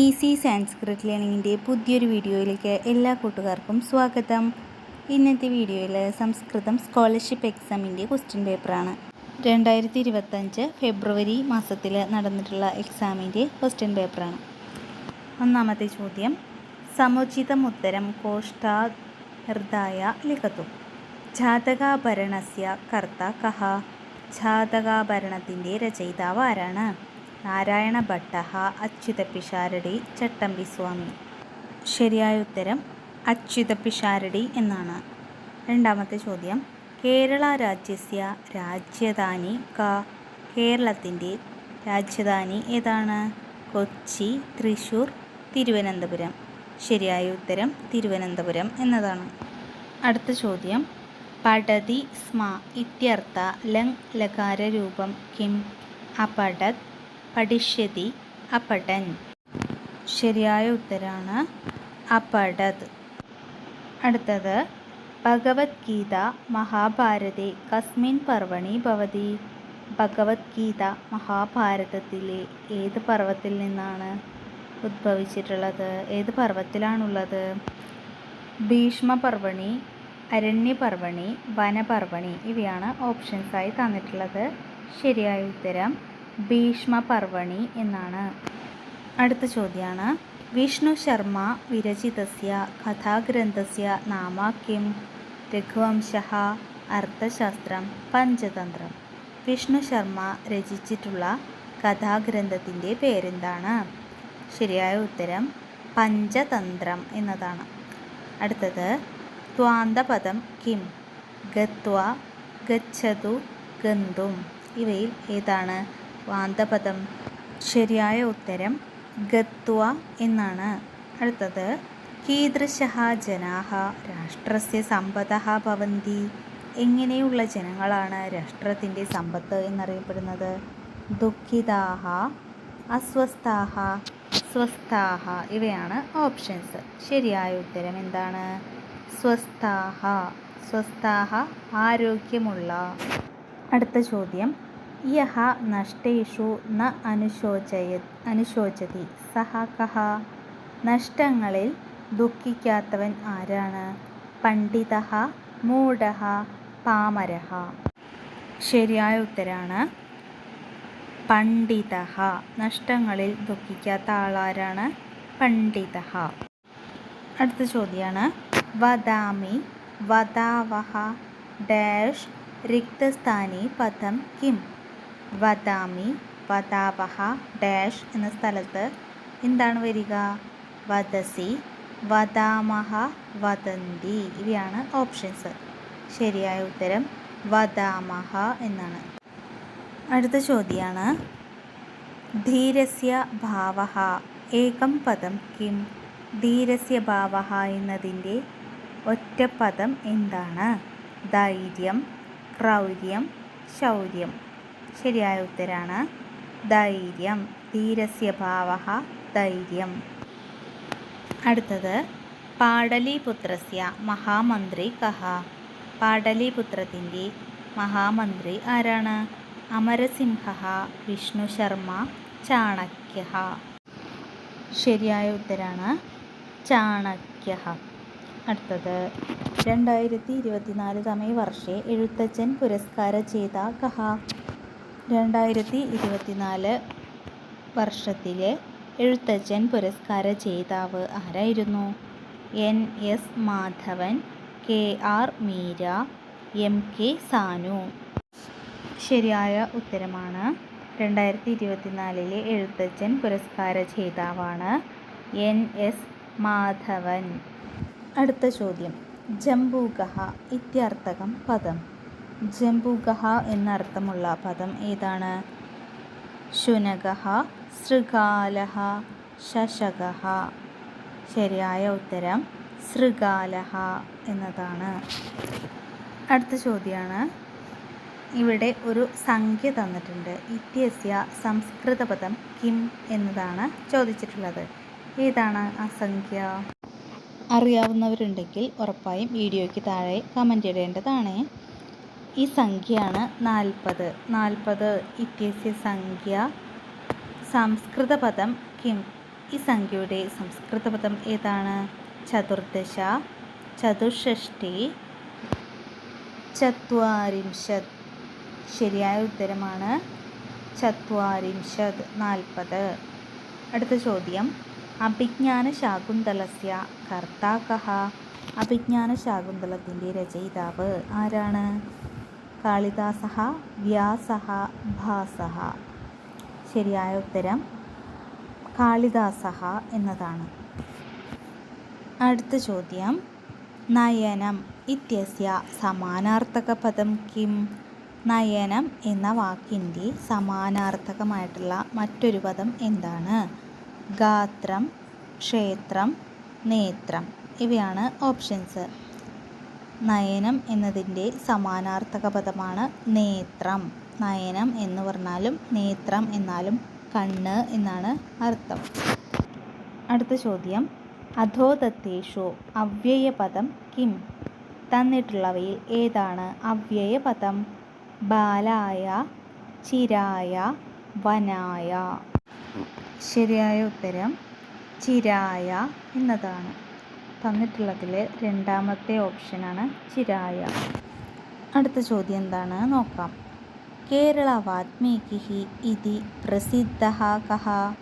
Easy Sanskrit ലേണിങ്ങിന്റെ പുതിയൊരു വീഡിയോയിലേക്ക് എല്ലാ കൂട്ടുകാർക്കും സ്വാഗതം. ഇന്നത്തെ വീഡിയോയിൽ സംസ്കൃതം സ്കോളർഷിപ്പ് എക്സാമിന്റെ ക്വസ്റ്റ്യൻ പേപ്പറാണ്. രണ്ടായിരത്തി ഇരുപത്തഞ്ച് ഫെബ്രുവരി മാസത്തിൽ നടന്നിട്ടുള്ള എക്സാമിന്റെ ക്വസ്റ്റ്യൻ പേപ്പറാണ്. ഒന്നാമത്തെ ചോദ്യം സമുചിതം ഉത്തരം കോഷ്ടാഹൃദായ ലിഖത്തു ജാതകാഭരണസ്യ കർത്ത കഹ. ജാതകാഭരണത്തിന്റെ രചയിതാവ് ആരാണ്? നാരായണ ഭട്ട ചട്ടമ്പി സ്വാമി. ശരിയായ ഉത്തരം അച്യുത പിഷാരടി എന്നാണ്. രണ്ടാമത്തെ ചോദ്യം കേരള രാജ്യസ്യ രാജ്യധാനി ക കേരളത്തിന്റെ രാജധാനി ഏതാണ്? കൊച്ചി തൃശ്ശൂർ തിരുവനന്തപുരം. ശരിയായ ഉത്തരം തിരുവനന്തപുരം എന്നതാണ്. അടുത്ത ചോദ്യം പടതി സ്മ ഇത്യർത്ഥ ലങ് ലകാര രൂപം കിം? അപഠത് പഠിഷ്യതി അപടൻ. ശരിയായ ഉത്തരാണ് അപഠത് അടുത്തത് ഭഗവത്ഗീത മഹാഭാരതെ കസ്മിൻ പർവണി ഭവതി. ഭഗവത്ഗീത മഹാഭാരതത്തിലെ ഏത് പർവത്തിൽ നിന്നാണ് ഉദ്ഭവിച്ചിട്ടുള്ളത്? ഏത് പർവത്തിലാണുള്ളത്? ഭീഷ്മപർവണി അരണ്യപർവണി വനപർവണി ഇവയാണ് ഓപ്ഷൻസായി തന്നിട്ടുള്ളത്. ശരിയായ ഉത്തരം ഭീഷ്മപർവണി എന്നാണ്. അടുത്ത ചോദ്യമാണ് വിഷ്ണു ശർമ്മ വിരചിതസ്യ കഥാഗ്രന്ഥസ്യ നാമ കിം രഘുവംശ അർത്ഥശാസ്ത്രം പഞ്ചതന്ത്രം. വിഷ്ണു ശർമ്മ രചിച്ചിട്ടുള്ള കഥാഗ്രന്ഥത്തിന്റെ പേരെന്താണ്? ശരിയായ ഉത്തരം പഞ്ചതന്ത്രം എന്നതാണ്. അടുത്തത് ത്വാന്തപദം കിം? ഗത്വ ഗച്ഛതു ഗന്തും. ഇവയിൽ ഏതാണ്? വാന്തപദം. ശരിയായ ഉത്തരം ഗത്വ എന്നാണ്. അടുത്തത് കീദൃശ ജനാഹ രാഷ്ട്രസ്യ സമ്പത ഭവന്തി. എങ്ങനെയുള്ള ജനങ്ങളാണ് രാഷ്ട്രത്തിന്റെ സമ്പത്ത് എന്നറിയപ്പെടുന്നത്? ദുഃഖിതാഹ അസ്വസ്ഥാഹ സ്വസ്ഥാഹ ഇവയാണ് ഓപ്ഷൻസ്. ശരിയായ ഉത്തരം എന്താണ്? സ്വസ്ഥാഹ. സ്വസ്ഥാഹ ആരോഗ്യമുള്ള. അടുത്ത ചോദ്യം യഹ നഷ്ടേഷു ന അനുശോചയ അനുശോചതി. സഹ കഹ. നഷ്ടങ്ങളിൽ ദുഃഖിക്കാത്തവൻ ആരാണ്? പണ്ഡിത മൂഢ പാമര. ശരിയായ ഉത്തരാണ് പണ്ഡിത. നഷ്ടങ്ങളിൽ ദുഃഖിക്കാത്ത ആളാരാണ്? പണ്ഡിത. അടുത്ത ചോദ്യമാണ് വദാമി വദാവഹ ഡാഷ് റിക്തസ്ഥാനി പദം കിം. വദാമി വദാവഹ ഡാഷ് എന്ന സ്ഥലത്ത് എന്താണ് വരിക? വദസി വദാമഹ വദന്തി ഇവയാണ് ഓപ്ഷൻസ്. ശരിയായ ഉത്തരം വദാമഹ എന്നാണ്. അടുത്ത ചോദ്യമാണ് ധീരസ്യ ഭാവ ഏകം പദം കിം? ധീരസ്യ ഭാവ എന്നതിന്റെ ഒറ്റ പദം എന്താണ്? ധൈര്യം ക്രൗര്യം ശൗര്യം. ശരിയായ ഉത്തരാണ് ധൈര്യം ധീരസ്യ ഭാവ ധൈര്യം. അടുത്തത് പാടലീപുത്രസ്യ മഹാമന്ത്രി കഹ. പാടലീപുത്രത്തിന്റെ മഹാമന്ത്രി ആരാണ്? അമരസിംഹ വിഷ്ണു ശർമ്മ ചാണക്യ. ശരിയായ ഉത്തരാണ് ചാണക്യ. അടുത്തത് രണ്ടായിരത്തി ഇരുപത്തിനാല് തമേ വർഷേ എഴുത്തച്ഛൻ പുരസ്കാര ചെയ്ത കഹ. രണ്ടായിരത്തി ഇരുപത്തിനാല് വർഷത്തിലെ എഴുത്തച്ഛൻ പുരസ്കാര ജേതാവ് ആരായിരുന്നു? N. S. Madhavan K. R. Meera M. K. Sanu. ശരിയായ ഉത്തരമാണ്. രണ്ടായിരത്തി ഇരുപത്തിനാലിലെ എഴുത്തച്ഛൻ പുരസ്കാര ജേതാവാണ് എൻ. എസ്. മാധവൻ. അടുത്ത ചോദ്യം. ജംബൂഗഹ ഇത്യർത്ഥകം പദം. ജംബൂഗഹ എന്നർത്ഥമുള്ള പദം ഏതാണ്? ശുനകഹ ശൃഗാലഹ ശശകഹ ശരിയായ ഉത്തരം ശൃഗാലഹ എന്നതാണ്. അടുത്ത ചോദ്യമാണ് ഇവിടെ ഒരു സംഖ്യ തന്നിട്ടുണ്ട്. ഇത്യസ്യ സംസ്കൃത പദം കിം എന്നതാണ് ചോദിച്ചിട്ടുള്ളത്. ഏതാണ് ആ സംഖ്യ? അറിയാവുന്നവരുണ്ടെങ്കിൽ ഉറപ്പായും വീഡിയോയ്ക്ക് താഴെ കമന്റ് ഇടേണ്ടതാണ്. ഈ സംഖ്യയാണ് നാൽപ്പത്. നാൽപ്പത് ഇത്യസ്യ സംഖ്യ. സംസ്കൃത പദം കിം. ഈ സംഖ്യയുടെ സംസ്കൃത പദം ഏതാണ്? ചതുർദശ ചതുഷ്ഷഷ്ടി ചത്വാരിംശത്. ശരിയായ ഉത്തരമാണ് ചത്വാരിംശത് നാൽപ്പത്. അടുത്ത ചോദ്യം. അഭിജ്ഞാന ശാകുന്തളസ്യ കർത്താക്കഹ. അഭിജ്ഞാന ശാകുന്തളത്തിന്റെ രചയിതാവ് ആരാണ്? കാളിദാസഹ വ്യാസ ഭാസ ശരിയായ ഉത്തരം കാളിദാസ എന്നതാണ്. അടുത്ത ചോദ്യം. നയനം ഇത്യസ്യ സമാനാർത്ഥക പദം കിം? നയനം എന്ന വാക്കിന്റെ സമാനാർത്ഥകമായിട്ടുള്ള മറ്റൊരു പദം എന്താണ്? ഗാത്രം ക്ഷേത്രം നേത്രം. ഇവയാണ് ഓപ്ഷൻസ്. നയനം എന്നതിന്റെ സമാനാർത്ഥക പദമാണ് നേത്രം. നയനം എന്ന് പറഞ്ഞാലും നേത്രം എന്നാലും കണ്ണ് എന്നാണ് അർത്ഥം. അടുത്ത ചോദ്യം. അധോദത്തേഷു അവ്യയപദം കിം? തന്നിട്ടുള്ളവയിൽ ഏതാണ് അവ്യയപദം? ബാലായ ചിരായ വനായ. ശരിയായ ഉത്തരം ചിരായ എന്നതാണ്. തന്നിട്ടുള്ളതിൽ രണ്ടാമത്തെ ഓപ്ഷനാണ് ചിരായ. അടുത്ത ചോദ്യം എന്താണ്? നോക്കാം. കേരള വാത്മീകി ഇതി പ്രസിദ്ധ കഹ.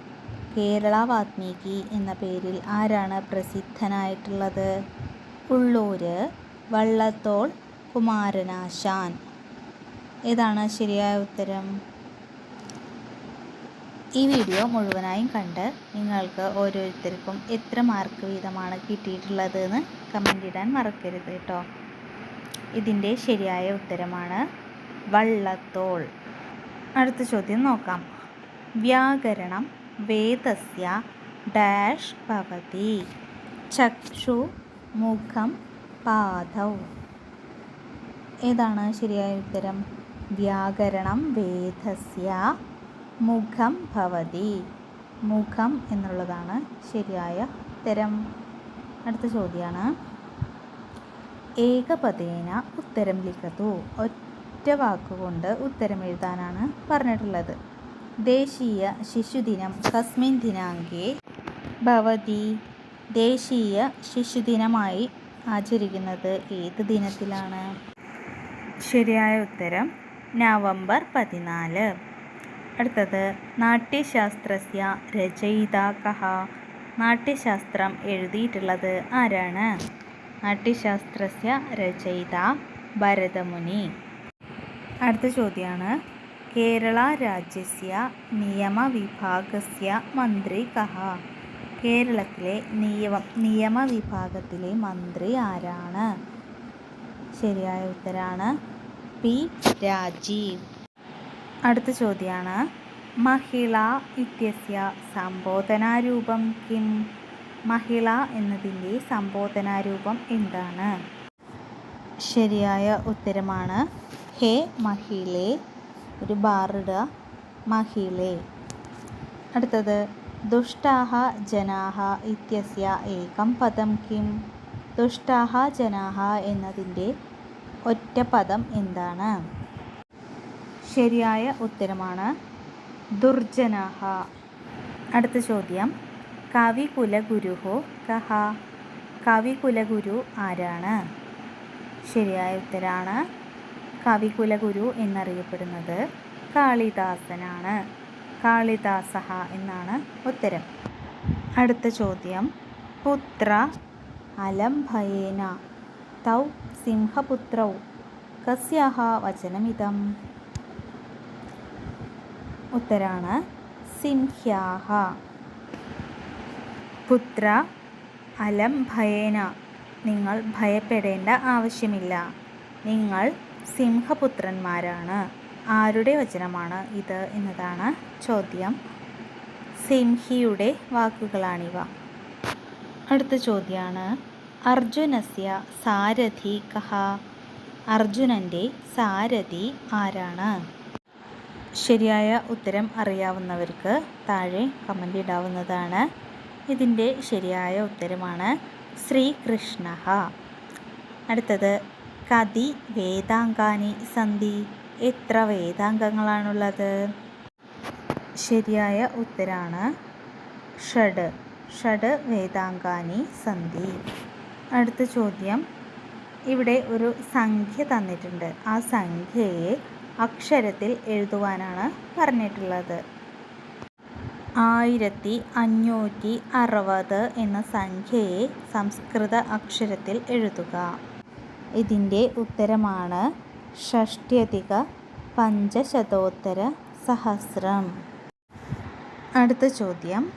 കേരള വാത്മീകി എന്ന പേരിൽ ആരാണ് പ്രസിദ്ധനായിട്ടുള്ളത്? ഉള്ളൂര് വള്ളത്തോൾ കുമാരനാശാൻ. ഏതാണ് ശരിയായ ഉത്തരം? ഈ വീഡിയോ മുഴുവനായും കണ്ട് നിങ്ങൾക്ക് ഓരോരുത്തർക്കും എത്ര മാർക്ക് വീതമാണ് കിട്ടിയിട്ടുള്ളത് എന്ന് കമന്റ് ഇടാൻ മറക്കരുത് കേട്ടോ ഇതിന്റെ ശരിയായ ഉത്തരമാണ് വള്ളത്തോൾ. അടുത്ത ചോദ്യം നോക്കാം. വ്യാകരണം വേദസ്യ ഡാഷ് ഭവതി. ചക്ഷു മുഖം പാദൗ. ഏതാണ് ശരിയായ ഉത്തരം? വ്യാകരണം വേദസ്യ മുഖം ഭവതി. മുഖം എന്നുള്ളതാണ് ശരിയായ ഉത്തരം. അടുത്ത ചോദ്യമാണ് ഏകപദേന ഉത്തരം ലിഖതു. ഒറ്റ വാക്കുകൊണ്ട് ഉത്തരം എഴുതാനാണ് പറഞ്ഞിട്ടുള്ളത്. ദേശീയ ശിശുദിനം കസ്മിൻ ദിനാങ്കേ ഭവതി. ദേശീയ ശിശുദിനമായി ആചരിക്കുന്നത് ഏത് ദിനത്തിലാണ്? ശരിയായ ഉത്തരം നവംബർ പതിനാല്. അടുത്തത് നാട്യശാസ്ത്രസ്യ കഹ. നാട്യശാസ്ത്രം എഴുതിയിട്ടുള്ളത് ആരാണ്? നാട്യശാസ്ത്രസ്യ രചയിത ഭരതമുനി. അടുത്ത ചോദ്യമാണ് കേരള രാജ്യസ്യ നിയമവിഭാഗസ്യ മന്ത്രി കഹ. കേരളത്തിലെ നിയമ നിയമവിഭാഗത്തിലെ മന്ത്രി ആരാണ്? ശരിയായ ഉത്തരാണ് പി രാജീവ്. അടുത്ത ചോദ്യമാണ് മഹിള ഇത്യസ്യ സംബോധനാരൂപം കിം? മഹിള എന്നതിന്റെ സംബോധനാരൂപം എന്താണ്? ശരിയായ ഉത്തരമാണ് ഹേ മഹിളേ. ഒരു ബാറിടുക മഹിളേ. അടുത്തത് ദുഷ്ടാഹ ജനാഹ ഇത്യസ്യ ഏകം പദം കിം? ദുഷ്ടാഹ ജനാഹ എന്നതിന്റെ ഒറ്റ പദം എന്താണ്? ശരിയായ ഉത്തരമാണ് ദുർജനാഹ. അടുത്ത ചോദ്യം. കവികുലഗുരുഹോ കഹ? കവികുലഗുരു ആരാണ്? ശരിയായ ഉത്തരാണ് കവികുലഗുരു എന്നറിയപ്പെടുന്നത് കാളിദാസനാണ്. കാളിദാസഹ എന്നാണ് ഉത്തരം. അടുത്ത ചോദ്യം. പുത്ര അലംഭയേന. തൗ സിംഹപുത്രൗ. കസ്യാഹ വചനമിതം. ഉത്തരാണ് സിംഹ്യാഹ പുത്ര അലം ഭയേന. നിങ്ങൾ ഭയപ്പെടേണ്ട ആവശ്യമില്ല. നിങ്ങൾ സിംഹപുത്രന്മാരാണ്. ആരുടെ വചനമാണ് ഇത് എന്നതാണ് ചോദ്യം. സിംഹിയുടെ വാക്കുകളാണിവ. അടുത്ത ചോദ്യമാണ് അർജുനസ്യ സാരഥി കഹ. അർജുനന്റെ സാരഥി ആരാണ്? ശരിയായ ഉത്തരം അറിയാവുന്നവർക്ക് താഴെ കമന്റ് ഇടാവുന്നതാണ്. ഇതിന്റെ ശരിയായ ഉത്തരമാണ് ശ്രീകൃഷ്ണ അടുത്തത് കതി വേദാംഗാനി സന്ധി എത്ര വേദാംഗങ്ങളാണുള്ളത്? ശരിയായ ഉത്തരാണ് ഷഡ്. ഷഡ് വേദാംഗാനി സന്ധി. അടുത്ത ചോദ്യം ഇവിടെ ഒരു സംഖ്യ തന്നിട്ടുണ്ട്. ആ സംഖ്യയെ അക്ഷരത്തിൽ എഴുതുവാനാണ് പറഞ്ഞിട്ടുള്ളത്. ആയിരത്തി അഞ്ഞൂറ്റി അറുപത് എന്ന സംഖ്യയെ സംസ്കൃത അക്ഷരത്തിൽ എഴുതുക. ഇതിന്റെ ഉത്തരമാണ് ഷഷ്ട്യധിക പഞ്ചശതോത്തര സഹസ്രം. അടുത്ത ചോദ്യം.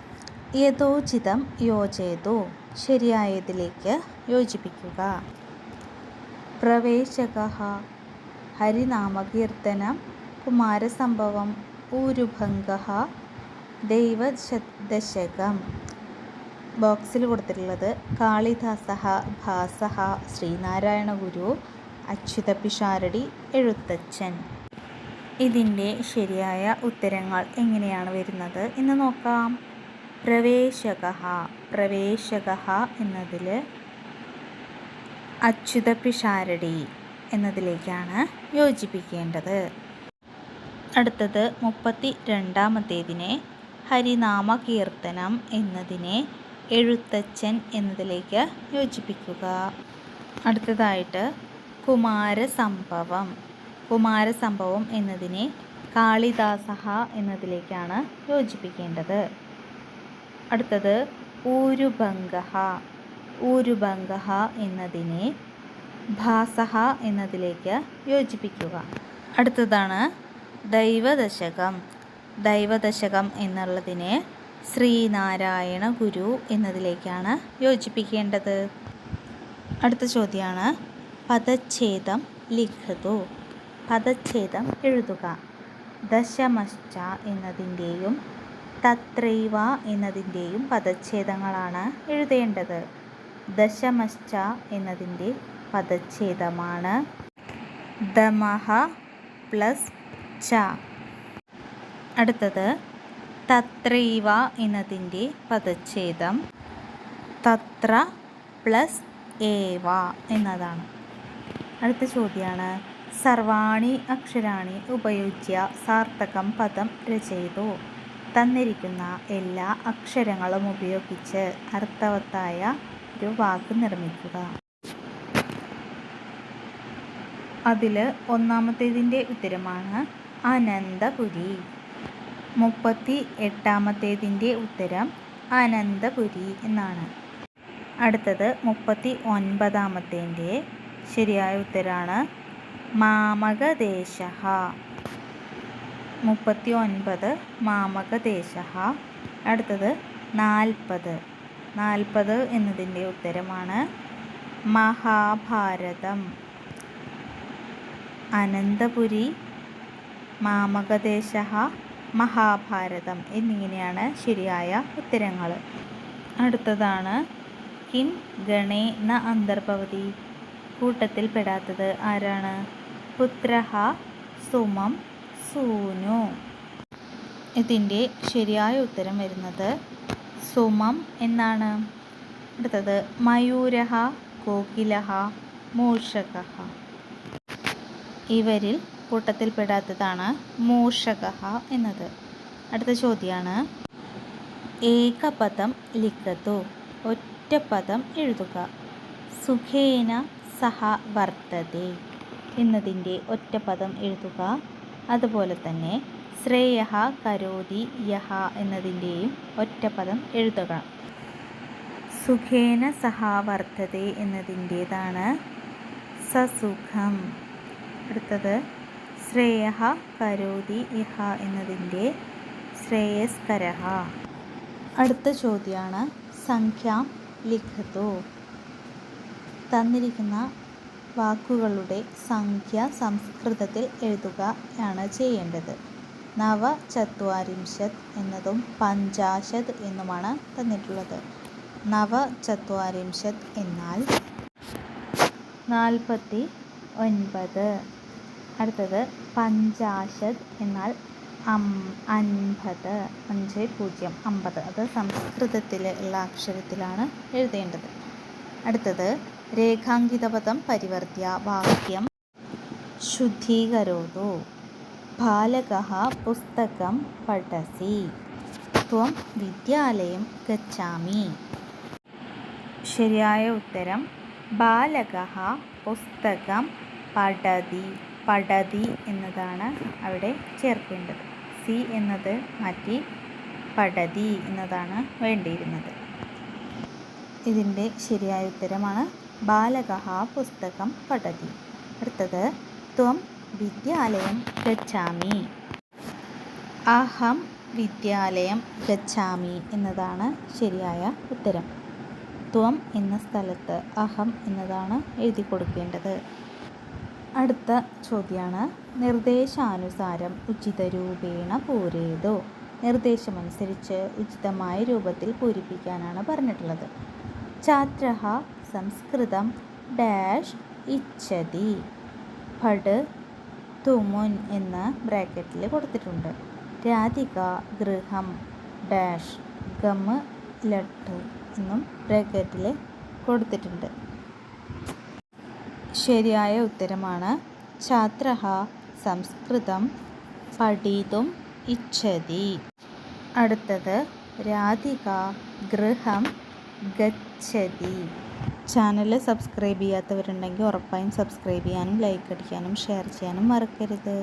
യഥോചിതം യോജയതു? ശരിയായതിലേക്ക് യോജിപ്പിക്കുക. പ്രവേശക ഹരിനാമകീർത്തനം കുമാരസംഭവം ഊരുഭംഗ ദൈവദശകം. ബോക്സിൽ കൊടുത്തിട്ടുള്ളത് കാളിദാസ ഭാസ ശ്രീനാരായണ ഗുരു അച്യുത പിഷാരടി എഴുത്തച്ഛൻ. ഇതിന്റെ ശരിയായ ഉത്തരങ്ങൾ എങ്ങനെയാണ് വരുന്നത് എന്ന് നോക്കാം. പ്രവേശക പ്രവേശക എന്നതിൽ അച്യുത പിഷാരടി എന്നതിലേക്കാണ് യോജിപ്പിക്കേണ്ടത്. അടുത്തത് മുപ്പത്തി രണ്ടാമത്തേതിനെ ഹരിനാമ കീർത്തനം എന്നതിനെ എഴുത്തച്ഛൻ എന്നതിലേക്ക് യോജിപ്പിക്കുക. അടുത്തതായിട്ട് കുമാരസംഭവം. കുമാരസംഭവം എന്നതിനെ കാളിദാസഹ എന്നതിലേക്കാണ് യോജിപ്പിക്കേണ്ടത്. അടുത്തത് ഊരുഭംഗഹ. ഊരുഭംഗഹ എന്നതിനെ ഭാസഹ എന്നതിലേക്ക് യോജിപ്പിക്കുക. അടുത്തതാണ് ദൈവദശകം. ദൈവദശകം എന്നുള്ളതിനെ ശ്രീനാരായണ ഗുരു എന്നതിലേക്കാണ് യോജിപ്പിക്കേണ്ടത്. അടുത്ത ചോദ്യമാണ് പദച്ഛേദം ലിഖതു. പദച്ഛേദം എഴുതുക. ദശമശ്ച എന്നതിന്റെയും തത്രൈവ എന്നതിന്റെയും പദച്ഛേദങ്ങളാണ് എഴുതേണ്ടത്. ദശമശ്ച എന്നതിന്റെ പദച്ഛേദമാണ്. ദമഹ പ്ലസ് ച. അടുത്തത് തത്രൈവ എന്നതിന്റെ പദച്ഛേദം. തത്ര പ്ലസ് ഏവ എന്നതാണ്. അടുത്ത ചോദ്യമാണ് സർവാണി അക്ഷരാണി ഉപയുജ്യ സാർത്ഥകം പദം രചയിതു. തന്നിരിക്കുന്ന എല്ലാ അക്ഷരങ്ങളും ഉപയോഗിച്ച് അർത്ഥവത്തായ ഒരു വാക്ക് നിർമ്മിക്കുക. അതിൽ ഒന്നാമത്തേതിന്റെ ഉത്തരമാണ് അനന്തപുരി. മുപ്പത്തി എട്ടാമത്തേതിന്റെ ഉത്തരം അനന്തപുരി എന്നാണ്. അടുത്തത് മുപ്പത്തി ഒൻപതാമത്തേന്റെ ശരിയായ ഉത്തരമാണ് മാമകദേശ മുപ്പത്തി ഒൻപത് മാമകദേശ അടുത്തത് നാൽപ്പത്. നാൽപ്പത് എന്നതിന്റെ ഉത്തരമാണ് മഹാഭാരതം. അനന്തപുരി മാമകദേശ മഹാഭാരതം എന്നിങ്ങനെയാണ് ശരിയായ ഉത്തരങ്ങൾ അടുത്തതാണ് കിം ഗണേ ന അന്തർഭവതി. കൂട്ടത്തിൽപ്പെടാത്തത് ആരാണ്? പുത്രഹ സുമം സൂനു. ഇതിന്റെ ശരിയായ ഉത്തരം വരുന്നത് സുമം എന്നാണ്. അടുത്തത് മയൂരഹ കോകിലഹ മൂഷക ഇവരിൽ കൂട്ടത്തിൽപ്പെടാത്തതാണ് മൂഷക എന്നത്. അടുത്ത ചോദ്യമാണ് ഏകപദം ലിഖത്തു ഒറ്റ പദം എഴുതുക. സുഖേന സഹ വർത്തതേ എന്നതിന്റെ ഒറ്റപ്പദം എഴുതുക. അതുപോലെ തന്നെ ശ്രേയ കരോതി യഹ എന്നതിന്റെയും ഒറ്റപ്പദം എഴുതുക. സുഖേന സഹ വർത്തതേ എന്നതിന്റേതാണ് സസുഖം. അടുത്തത് ശ്രേയഹ കരോതി ഇഹ എന്നതിന്റെ ശ്രേയസ്കര. അടുത്ത ചോദ്യമാണ് സംഖ്യ ലിഖതു. തന്നിരിക്കുന്ന വാക്കുകളുടെ സംഖ്യ സംസ്കൃതത്തിൽ എഴുതുക ആണ് ചെയ്യേണ്ടത്. നവ ചത്വാരിംശത് എന്നതും പഞ്ചാശത് എന്നുമാണ് തന്നിട്ടുള്ളത്. നവ ചത്വാരിംശത് എന്നാൽ നാൽപ്പത്തി ഒൻപത്. അടുത്തത് പഞ്ചാശത് എന്നാൽ അം അൻപത്. അഞ്ച് പൂജ്യം അമ്പത്. അത് സംസ്കൃതത്തിലുള്ള അക്ഷരത്തിലാണ് എഴുതേണ്ടത്. അടുത്തത് രേഖാങ്കിതപദം പരിവർത്തിയ വാക്യം ശുദ്ധീകരോതു. ബാലക പുസ്തകം പഠസി. ത്വം വിദ്യാലയം ഗച്ഛാമി. ശരിയായ ഉത്തരം ബാലകः പുസ്തകം പഠതി പഠതി എന്നതാണ് അവിടെ ചേർക്കേണ്ടത്. സി എന്നത് മാറ്റി പഠതി എന്നതാണ് വേണ്ടിയിരുന്നത്. ഇതിന്റെ ശരിയായ ഉത്തരമാണ് ബാലകഃ പുസ്തകം പഠതി. അടുത്തത് ത്വം വിദ്യാലയം ഗച്ഛാമി. അഹം വിദ്യാലയം ഗച്ഛാമി എന്നതാണ് ശരിയായ ഉത്തരം. ത്വം എന്ന സ്ഥലത്ത് അഹം എന്നതാണ് എഴുതി കൊടുക്കേണ്ടത്. അടുത്ത ചോദ്യമാണ് നിർദ്ദേശാനുസാരം ഉചിതരൂപേണ പൂരേതോ? നിർദ്ദേശമനുസരിച്ച് ഉചിതമായ രൂപത്തിൽ പൂരിപ്പിക്കാനാണ് പറഞ്ഞിട്ടുള്ളത്. ഛാത്ര സംസ്കൃതം ഡാഷ് ഇച്ഛതി. ഫഡ് തുമുൻ എന്ന് ബ്രാക്കറ്റിൽ കൊടുത്തിട്ടുണ്ട്. രാധിക ഗൃഹം ഡാഷ് ഗമ് ലട്ട് എന്നും ബ്രാക്കറ്റിൽ കൊടുത്തിട്ടുണ്ട്. ശരിയായ ഉത്തരമാണ് ഛാത്ര സംസ്കൃതം പഠിതും ഇച്ഛതി. അടുത്തത് രാധിക ഗൃഹം ഗച്ഛതി. ചാനൽ സബ്സ്ക്രൈബ് ചെയ്യാത്തവരുണ്ടെങ്കിൽ ഉറപ്പായും സബ്സ്ക്രൈബ് ചെയ്യാനും ലൈക്ക് അടിക്കാനും ഷെയർ ചെയ്യാനും മറക്കരുത്.